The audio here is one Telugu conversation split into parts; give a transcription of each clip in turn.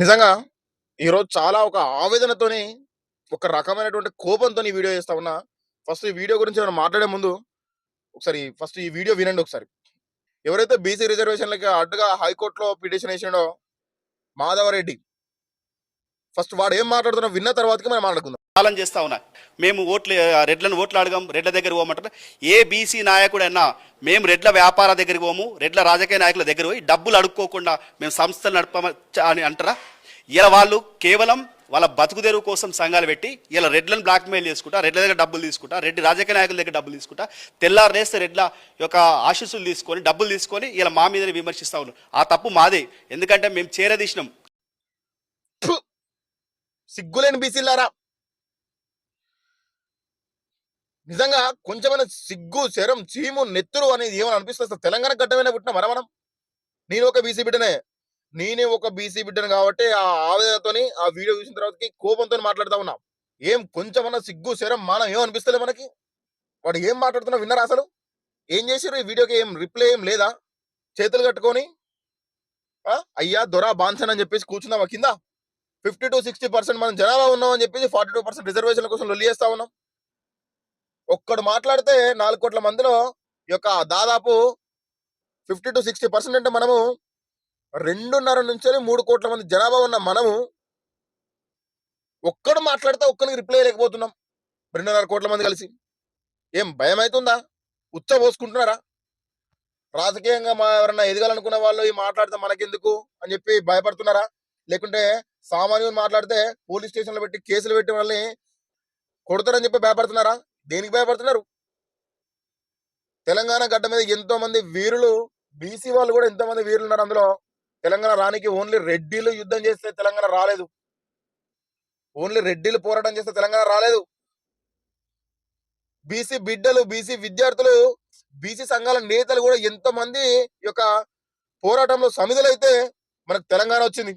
నిజంగా ఈరోజు చాలా ఒక ఆవేదనతోని, ఒక రకమైనటువంటి కోపంతోని ఈ వీడియో చేస్తా ఉన్నా. ఫస్ట్ ఈ వీడియో గురించి మనం మాట్లాడే ముందు, ఒకసారి ఫస్ట్ ఈ వీడియో వినండి ఒకసారి. ఎవరైతే బీసీ రిజర్వేషన్‌లకి అడ్డుగా హైకోర్టులో పిటిషన్ ఏసిండో మాధవరెడ్డి. ఫస్ట్ వాడు ఏం మాట్లాడుతున్నా విన్న తర్వాతకి మనం మాట్లాడుకుందాం. పాలన చేస్తా ఉన్నా మేము ఓట్లు రెడ్లను ఓట్లు అడగం రెడ్ల దగ్గర పోమంటారు. ఏ బీసీ నాయకుడైనా మేము రెడ్ల వ్యాపార దగ్గరికి పోము రెడ్ల రాజకీయ నాయకుల దగ్గర పోయి డబ్బులు అడుక్కోకుండా మేము సంస్థలు నడప అని అంటారా? ఇలా వాళ్ళు కేవలం వాళ్ళ బతుకు తెరువు కోసం సంఘాలు పెట్టి ఇలా రెడ్లను బ్లాక్మెయిల్ చేసుకుంటా రెడ్ల దగ్గర డబ్బులు తీసుకుంటా రెడ్డి రాజకీయ నాయకుల దగ్గర డబ్బులు తీసుకుంటా తెల్లారు లేస్తే రెడ్ల యొక్క ఆశీస్సులు తీసుకొని డబ్బులు తీసుకొని ఇలా మా మీదనే విమర్శిస్తా ఉన్నారు. ఆ తప్పు మాదే. ఎందుకంటే మేము చేరదీసినాం. సిగ్గులేని బీసీలారా నిజంగా కొంచెమైన సిగ్గు శరం చీము నెత్తురు అనేది ఏమని అనిపిస్తుంది అసలు తెలంగాణ గడ్డమైనా పుట్టిన మన మనం? నేను ఒక బీసీ బిడ్డనే. నేనే ఒక బీసీ బిడ్డను కాబట్టి ఆ ఆవేదనతోని ఆ వీడియో చూసిన తర్వాతకి కోపంతో మాట్లాడుతా ఉన్నాం. ఏం కొంచెమన్నా సిగ్గు శరం మానం ఏమనిపిస్తలే అనిపిస్తలే మనకి? వాడు ఏం మాట్లాడుతున్నా విన్నారా అసలు? ఏం చేసారు ఈ వీడియోకి? ఏం రిప్లై ఏం లేదా? చేతులు కట్టుకొని? అయ్యా దొరా బాన్సన్ అని చెప్పేసి కూర్చున్నావా కింద? ఫిఫ్టీ టు సిక్స్టీ పర్సెంట్ మనం జనాభా ఉన్నాం అని చెప్పేసి ఫార్టీ టూ పర్సెంట్ రిజర్వేషన్ల కోసం లొల్లి చేస్తా ఉన్నాం. ఒక్కడు మాట్లాడితే నాలుగు కోట్ల మందిలో ఈ యొక్క దాదాపు ఫిఫ్టీ టు సిక్స్టీ పర్సెంట్ అంటే మనము రెండున్నర నుంచి మూడు కోట్ల మంది జనాభా ఉన్న మనము ఒక్కడు మాట్లాడితే ఒక్కరికి రిప్లై లేకపోతున్నాం రెండున్నర కోట్ల మంది కలిసి. ఏం భయం అవుతుందా ఉచ్చ పోసుకుంటున్నారా? రాజకీయంగా మా ఎవరన్నా ఎదగాలనుకున్న వాళ్ళు ఈ మాట్లాడితే మనకెందుకు అని చెప్పి భయపడుతున్నారా? లేకుంటే సామాన్యులు మాట్లాడితే పోలీస్ స్టేషన్లో పెట్టి కేసులు పెట్టి వాళ్ళని కొడతారని చెప్పి భయపడుతున్నారా? దేనికి భయపడుతున్నారు? తెలంగాణ గడ్డ మీద ఎంతో మంది వీరులు బీసీ వాళ్ళు కూడా ఎంతో మంది వీరులు ఉన్నారు అందులో. తెలంగాణ రానికి ఓన్లీ రెడ్డిలు యుద్ధం చేస్తే తెలంగాణ రాలేదు. ఓన్లీ రెడ్డిలు పోరాటం చేస్తే తెలంగాణ రాలేదు. బీసీ బిడ్డలు బీసీ విద్యార్థులు బీసీ సంఘాల నేతలు కూడా ఎంతో మంది యొక్క పోరాటంలో సమిధులైతే మనకు తెలంగాణ వచ్చింది.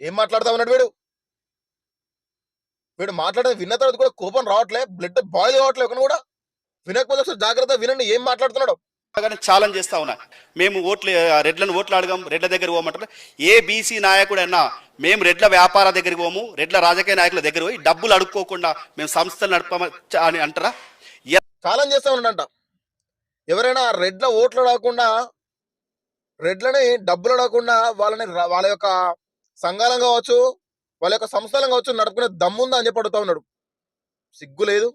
ఏం మాట్లాడుతా ఉన్నాడు వీడు? వీడు మాట్లాడేది విన్న తర్వాత కూడా కోపం రావట్లే బ్లడ్ బాయిల్ కావట్లే కూడా. వినకపోతే ఒకసారి జాగ్రత్త వినండి ఏం మాట్లాడుతున్నాడు. కానీ ఛాలెంజ్ చేస్తా ఉన్నా. మేము ఓట్లు రెడ్లను ఓట్లు అడగం రెడ్ల దగ్గర పోమంటారు ఏ బీసీ నాయకుడైనా మేము రెడ్ల వ్యాపార దగ్గరికి పోము రెడ్ల రాజకీయ నాయకుల దగ్గర పోయి డబ్బులు అడుక్కోకుండా మేము సంస్థలు నడపమ అని అంటారా? ఛాలెంజ్ చేస్తా ఉన్నాడంట. ఎవరైనా రెడ్ల ఓట్లు రాకుండా రెడ్లని డబ్బులు అడగకుండా వాళ్ళని వాళ్ళ యొక్క సంఘాలం కావచ్చు వాళ్ళ యొక్క సంస్థలం కావచ్చు నడుపుకునే దమ్ముందా అని చెప్పి అడుగుతా ఉన్నాడు. సిగ్గు లేదు.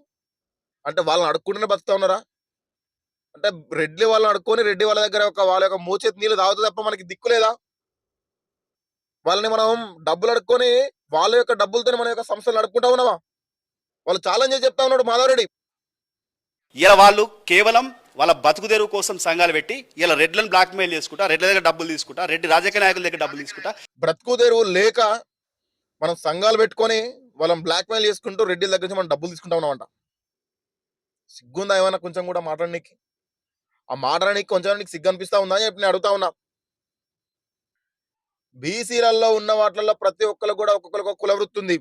అంటే వాళ్ళని అడుక్కుంటూనే బతుకుతా ఉన్నారా? అంటే రెడ్డి వాళ్ళని అడుక్కొని రెడ్డి వాళ్ళ దగ్గర ఒక వాళ్ళ యొక్క మోచేతి నీళ్ళు తాగుతుంది తప్ప మనకి దిక్కు లేదా? వాళ్ళని మనం డబ్బులు అడుక్కొని వాళ్ళ యొక్క డబ్బులతో మన యొక్క సంస్థలు నడుపుకుంటా ఉన్నావా? వాళ్ళు ఛాలెంజ్ చేసి చెప్తా ఉన్నాడు మాధవరెడ్డి. ఇలా వాళ్ళు కేవలం వాళ్ళ బతుకు తెరువు కోసం సంఘాలు పెట్టి ఇలా రెడ్లను బ్లాక్మెయిల్ చేసుకుంటా రెడ్ల దగ్గర డబ్బులు తీసుకుంటా రెడ్డి రాజకీయ నాయకుల దగ్గర డబ్బులు తీసుకుంటా. బ్రతుకు తెరువు లేక మనం సంఘాలు పెట్టుకొని వాళ్ళని బ్లాక్మెయిల్ చేసుకుంటూ రెడ్డిల దగ్గర నుంచి మనం డబ్బులు తీసుకుంటా ఉన్నామంట. సిగ్గుందా ఏమైనా కొంచెం కూడా మాట్లాడడానికి ఆ మాట్లాడడానికి కొంచెం నీకు సిగ్గు అనిపిస్తా ఉందా అని చెప్పి నేను అడుగుతా ఉన్నా. బీసీలలో ఉన్న వాటిల్లో ప్రతి ఒక్కరు కూడా ఒక్కొక్కరికి కుల వృత్తి ఉంది.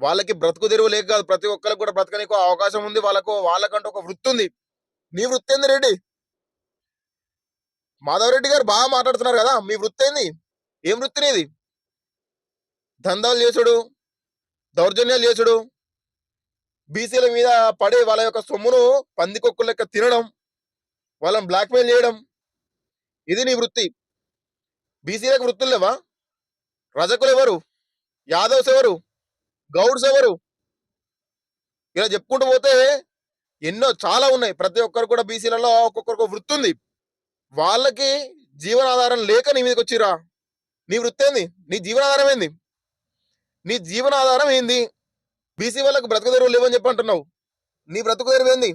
వాళ్ళకి బ్రతుకు తెరువు లేక కాదు ప్రతి ఒక్కరికి కూడా బ్రతకనికి ఒక అవకాశం ఉంది. వాళ్ళకు వాళ్ళకంటూ ఒక వృత్తి ఉంది. నీ వృత్తి ఏంది రెడ్డి? మాధవరెడ్డి గారు బాగా మాట్లాడుతున్నారు కదా మీ వృత్తి ఏంది? ఏం వృత్తి నీది? దందాలు చేసుడు దౌర్జన్యాలు చేసుడు. బీసీల మీద పడి వాళ్ళ యొక్క సొమ్మును పందికొక్కుల లెక్క తినడం వాళ్ళని బ్లాక్మెయిల్ చేయడం ఇది నీ వృత్తి. బీసీలకు వృత్తులు లేవా? రజకులు ఎవరు? యాదవ్స్ ఎవరు? గౌడ్స్ ఎవరు? ఇలా చెప్పుకుంటూ పోతే ఎన్నో చాలా ఉన్నాయి. ప్రతి ఒక్కరు కూడా బీసీలలో ఒక్కొక్కరికి వృత్తి ఉంది. వాళ్ళకి జీవనాధారం లేక నీ మీదకి వచ్చిరా నీ వృత్తి ఏంది? నీ జీవనాధారం ఏంది? నీ జీవనాధారం ఏంది? బీసీ వాళ్ళకు బ్రతుకు తెరువు లేవని చెప్పి అంటున్నావు. నీ బ్రతుకు తెరువు ఏంది?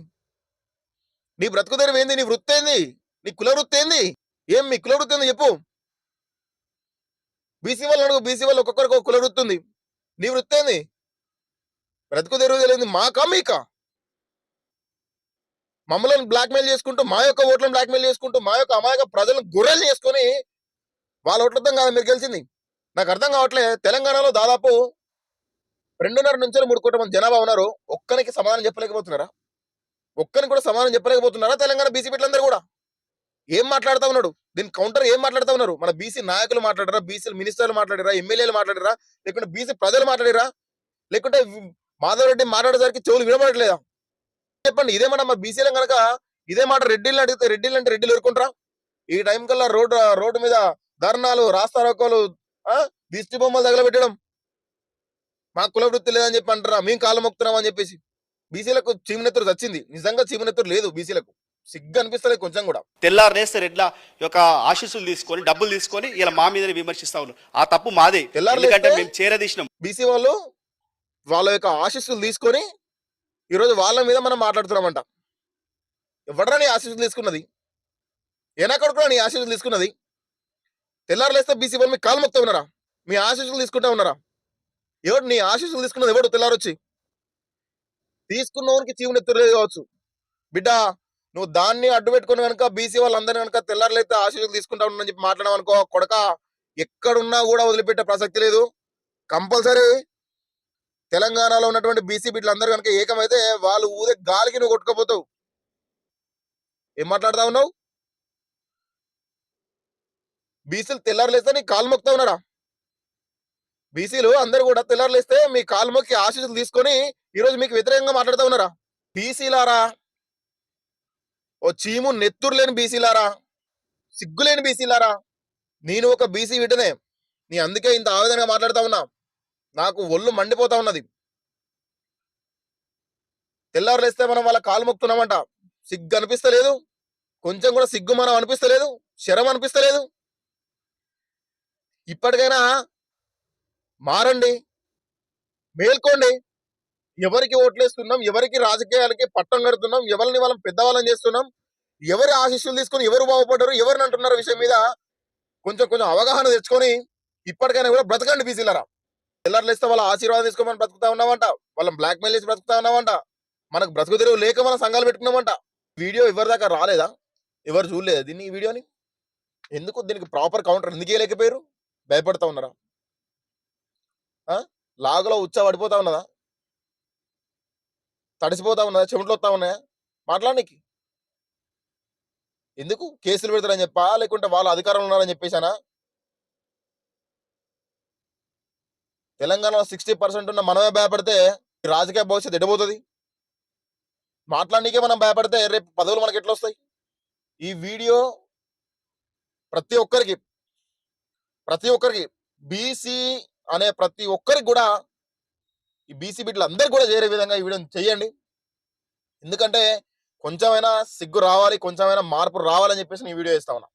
నీ బ్రతుకు తెరువు ఏంది? నీ వృత్తి ఏంది? నీ కుల వృత్తి ఏంది? ఏం మీ కుల వృత్తి ఏంది చెప్పు. బీసీ వాళ్ళు అడుగు బీసీ వాళ్ళు ఒక్కొక్కరికి ఒక కుల వృత్తి ఉంది. నీ వృత్తి ఏంది? బ్రతుకు తెరువు తెలియదు మాకా మీకా? మమ్మల్ని బ్లాక్మెయిల్ చేసుకుంటూ మా యొక్క ఓట్లను బ్లాక్మెయిల్ చేసుకుంటూ మా యొక్క అమాయక ప్రజలను గుర్రెలు చేసుకొని వాళ్ళ ఓట్లతో కాదు మీరు గెలిచింది. నాకు అర్థం కావట్లే. తెలంగాణలో దాదాపు రెండున్నర నుంచి మూడు కోట్ల మంది జనాభా ఉన్నారు. ఒక్కరికి సమాధానం చెప్పలేకపోతున్నారా? ఒక్కరికి కూడా సమాధానం చెప్పలేకపోతున్నారా తెలంగాణ బీసీ బిడ్డలందరూ కూడా? ఏం మాట్లాడుతా ఉన్నాడు? దీని కౌంటర్ ఏం మాట్లాడుతా ఉన్నారు? మన బీసీ నాయకులు మాట్లాడారా? బీసీ మినిస్టర్లు మాట్లాడారా? ఎమ్మెల్యేలు మాట్లాడారా? లేకుంటే బీసీ ప్రజలు మాట్లాడారా? లేకుంటే మాధవ్ రెడ్డి మాట్లాడేసరికి చెవులు వినబడట్లేదా? చెప్పండి ఇదేమన్నా మా బీసీలో కనుక ఇదే మాట రెడ్డిల్ని అడిగితే రెడ్డిలు అంటే రెడ్డిలు ఎరుకుంటారా? ఈ టైం కల్లా రోడ్డు రోడ్డు మీద ధర్నాలు రాస్తారోకోలు దిష్టి బొమ్మలు తగలబెట్టడం. మా కుల వృత్తి లేదని చెప్పి అంటారా మేము కాళ్ళు మొక్కుతున్నాం అని చెప్పేసి. బీసీలకు చీమనెత్తురు వచ్చింది నిజంగా చీమనెత్తురు లేదు బీసీలకు. సిగ్గు అనిపిస్తలేదు కొంచెం కూడా. తెల్లారు లేస్తే రెడ్ల యొక్క ఆశీస్సులు తీసుకొని డబ్బులు తీసుకొని ఇలా మా మీదనే విమర్శిస్తా ఉన్నారు. ఆ తప్పు మాదే. ఎందుకంటే మేము చేరదీసినాం. బీసీ వాళ్ళు వాళ్ళ యొక్క ఆశీస్సులు తీసుకొని ఈరోజు వాళ్ళ మీద మనం మాట్లాడుతున్నామంట. ఎవడరా నీ ఆశీస్సులు తీసుకున్నది? ఏనా కొడుకురా నీ ఆశీస్సులు తీసుకున్నది? తెల్లారులేస్తే బీసీ వాళ్ళు మీ కాలు మొక్తా ఉన్నారా? మీ ఆశీస్సులు తీసుకుంటా ఉన్నారా? ఎవడు నీ ఆశీస్సులు తీసుకున్నది ఎవడు? తెల్లారొచ్చి. తీసుకున్నవానికి చీవుని కావచ్చు. బిడ్డ నువ్వు దాన్ని అడ్డు పెట్టుకుని కనుక బీసీ వాళ్ళందరినీ కనుక తెల్లారులైతే ఆశీస్సులు తీసుకుంటా ఉన్నాని చెప్పి మాట్లాడడం అనుకో కొడక. ఎక్కడున్నా కూడా వదిలిపెట్టే ప్రసక్తి లేదు. కంపల్సరీ తెలంగాణలో ఉన్నటువంటి బీసీ బిడ్డలందరూ కనుక ఏకమైతే వాళ్ళు ఊదే గాలికి నువ్వు కొట్టుకోపోతావు. ఏం మాట్లాడుతా ఉన్నావు? బీసీలు తెల్లారులేస్తే నీ కాలు మొక్తా ఉన్నాడా బీసీలు అందరు కూడా తెల్లారులేస్తే మీ కాలు మొక్కి ఆశీస్సులు తీసుకొని ఈరోజు మీకు వ్యతిరేకంగా మాట్లాడుతూ ఉన్నారా? బీసీలారా? ఓ చీము నెత్తురు లేని బీసీలారా? సిగ్గు లేని బీసీలారా? నేను ఒక బీసీ బిడ్డనే. నీ అందుకే ఇంత ఆవేదనగా మాట్లాడుతా ఉన్నా. నాకు ఒళ్ళు మండిపోతా ఉన్నది. తెల్లారులేస్తే మనం వాళ్ళ కాలు మొక్కుతున్నామంట. సిగ్గు అనిపిస్తలేదు. కొంచెం కూడా సిగ్గు మనం అనిపిస్తలేదు. శరం అనిపిస్తలేదు. ఇప్పటికైనా మారండి. మేల్కోండి. ఎవరికి ఓట్లేస్తున్నాం ఎవరికి రాజకీయాలకి పట్టం కడుతున్నాం ఎవరిని వాళ్ళం పెద్దవాళ్ళని చేస్తున్నాం ఎవరి ఆశీస్సులు తీసుకొని ఎవరు బాగుపడ్డారు ఎవరిని అంటున్నారు విషయం మీద కొంచెం కొంచెం అవగాహన తెచ్చుకొని ఇప్పటికైనా కూడా బ్రతకండి బీసీలరా. తెల్లారులేస్తే వాళ్ళ ఆశీర్వాదం తీసుకోమని బ్రతుకుతా ఉన్నామంట. వాళ్ళని బ్లాక్మెయిల్ చేసి బ్రతుకుతా ఉన్నామంట. మనకు బ్రతుకు తెరువు లేక మనం సంఘాలు పెట్టుకున్నామంట. వీడియో ఎవరి దాకా రాలేదా? ఎవరు చూడలేదా దీన్ని ఈ వీడియోని? ఎందుకు దీనికి ప్రాపర్ కౌంటర్ ఎందుకు లేకపోయారు? భయపడతా ఉన్నారా? లాగులో ఉచ్చ పడిపోతా ఉన్నదా? తడిసిపోతా ఉన్నదా? చెమటలు వస్తా ఉన్నాయా? మాట్లాడడానికి ఎందుకు? కేసులు పెడతారని చెప్పా? లేకుంటే వాళ్ళు అధికారంలో ఉన్నారని చెప్పేశానా? తెలంగాణలో సిక్స్టీ పర్సెంట్ ఉన్న మనమే భయపడితే రాజకీయ భవిష్యత్తు ఎడబోతుంది మాట్లాడనీకే మనం భయపడితే రేపు పదవులు మనకి ఎట్లా వస్తాయి ఈ వీడియో ప్రతి ఒక్కరికి ప్రతి ఒక్కరికి బీసీ అనే ప్రతి ఒక్కరికి కూడా ఈ బీసీ బిడ్డలు అందరికి కూడా చేరే విధంగా ఈ వీడియోని చేయండి. ఎందుకంటే కొంచెమైనా సిగ్గు రావాలి కొంచెమైనా మార్పు రావాలని చెప్పేసి నేను వీడియో చేస్తా ఉన్నా.